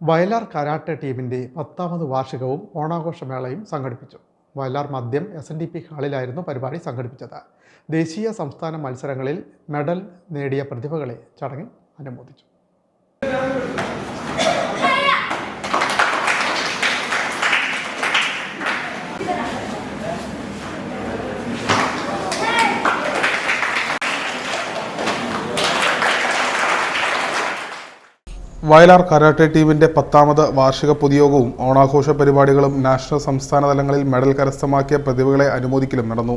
Vayalar karate ടീമിന്റെ പത്താമത് വാർഷികവും ഓണാഘോഷമേളയും സംഘടിപ്പിച്ചു. വയലാർ മദ്യം എസ് എൻ ഡി പി ഹാളിലായിരുന്നു പരിപാടി സംഘടിപ്പിച്ചത്. ദേശീയ സംസ്ഥാന മത്സരങ്ങളിൽ മെഡൽ നേടിയ പ്രതിഭകളെ ചടങ്ങിൽ അനുമോദിച്ചു. വയലാർ കരാട്ടെ ടീമിന്റെ പത്താമത് വാർഷിക പൊതുയോഗവും ഓണാഘോഷ പരിപാടികളും നാഷണൽ സംസ്ഥാന തലങ്ങളിൽ മെഡൽ കരസ്ഥമാക്കിയ പ്രതിഭകളെ അനുമോദിക്കലും നടന്നു.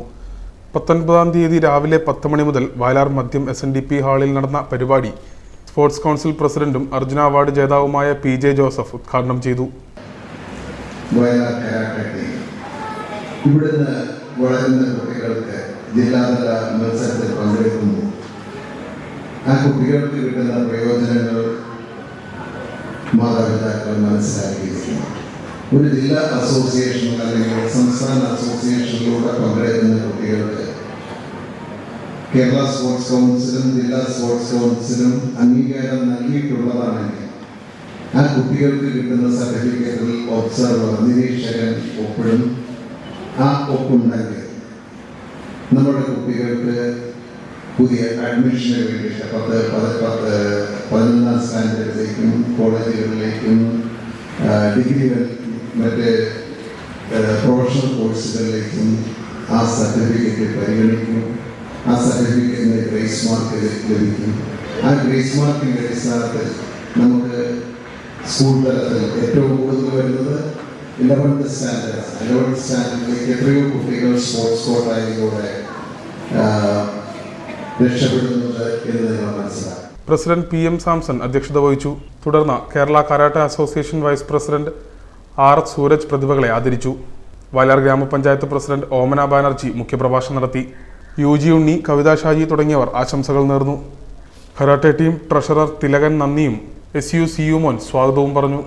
പത്തൊൻപതാം തീയതി രാവിലെ പത്ത് മണി മുതൽ വയലാർ മദ്യം എസ് എൻ ഡി പി ഹാളിൽ നടന്ന പരിപാടി സ്പോർട്സ് കൗൺസിൽ പ്രസിഡന്റും അർജുന അവാർഡ് ജേതാവുമായ പി ജെ ജോസഫ് ഉദ്ഘാടനം ചെയ്തു. വളരുന്ന കുട്ടികൾക്ക് ജില്ലാതല മത്സരത്തിൽ പങ്കെടുക്കുന്നു. ആ കുട്ടികൾക്ക് കിട്ടുന്ന പ്രയോജനങ്ങൾ മാതാപിതാക്കൾ മനസ്സിലാക്കിയിരിക്കുന്നു. ഒരു ജില്ലാ അസോസിയേഷൻ അല്ലെങ്കിൽ സംസ്ഥാന അസോസിയേഷനിലൂടെ പങ്കെടുക്കുന്ന കുട്ടികൾക്ക് കേരള സ്പോർട്സ് കൗൺസിലും ജില്ലാ സ്പോർട്സ് കൗൺസിലും അംഗീകാരം നൽകിയിട്ടുള്ളതാണെങ്കിൽ ആ കുട്ടികൾക്ക് കിട്ടുന്ന സർട്ടിഫിക്കറ്റിൽ ഒബ്സർവർ നിരീക്ഷകൻ ഒപ്പിടും. ആ ഒപ്പുണ്ടെങ്കിൽ നമ്മുടെ കുട്ടികൾക്ക് പുതിയ അഡ്മിഷന് വേണ്ടിയിട്ട് പത്ത് പത്ത് ആ, ഡിഗ്രികൾ മറ്റ് പ്രൊഫഷണൽ കോഴ്സുകളിലേക്കും ആ സർട്ടിഫിക്കറ്റ് പരിഗണിക്കും. ആ സർട്ടിഫിക്കറ്റിന് ഗ്രേസ് മാർക്ക് ലഭിക്കും. ആ ഗ്രേസ് മാർക്കിന്റെ അടിസ്ഥാനത്തിൽ നമുക്ക് സ്കൂൾ തലത്തിൽ ഏറ്റവും കൂടുതൽ വരുന്നത് ഇലവൻത്ത് സ്റ്റാൻഡേർഡ് ഇലവൻത്ത് സ്റ്റാൻഡേർഡിലേക്ക് എത്രയോ കുട്ടികൾ സ്പോർട്സ് കോട്ടായതിലൂടെ രക്ഷപ്പെടുന്നുണ്ട് എന്ന് നിങ്ങൾ മനസ്സിലാക്കും പ്രസിഡന്റ് പി എം സാംസൺ അധ്യക്ഷത വഹിച്ചു. തുടർന്ന് Kerala karate association vice president R Suraj പ്രതിഭകളെ ആദരിച്ചു. വയലാർ ഗ്രാമപഞ്ചായത്ത് പ്രസിഡന്റ് ഓമന ബാനർജി മുഖ്യപ്രഭാഷണം നടത്തി. യു ജി ഉണ്ണി കവിതാ ഷാജി തുടങ്ങിയവർ ആശംസകൾ നേർന്നു. കരാട്ടെ ടീം ട്രഷറർ തിലകൻ നന്ദിയും എസ് യു സി സിയുമോൻ സ്വാഗതവും പറഞ്ഞു.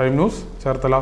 Time news Cherthala.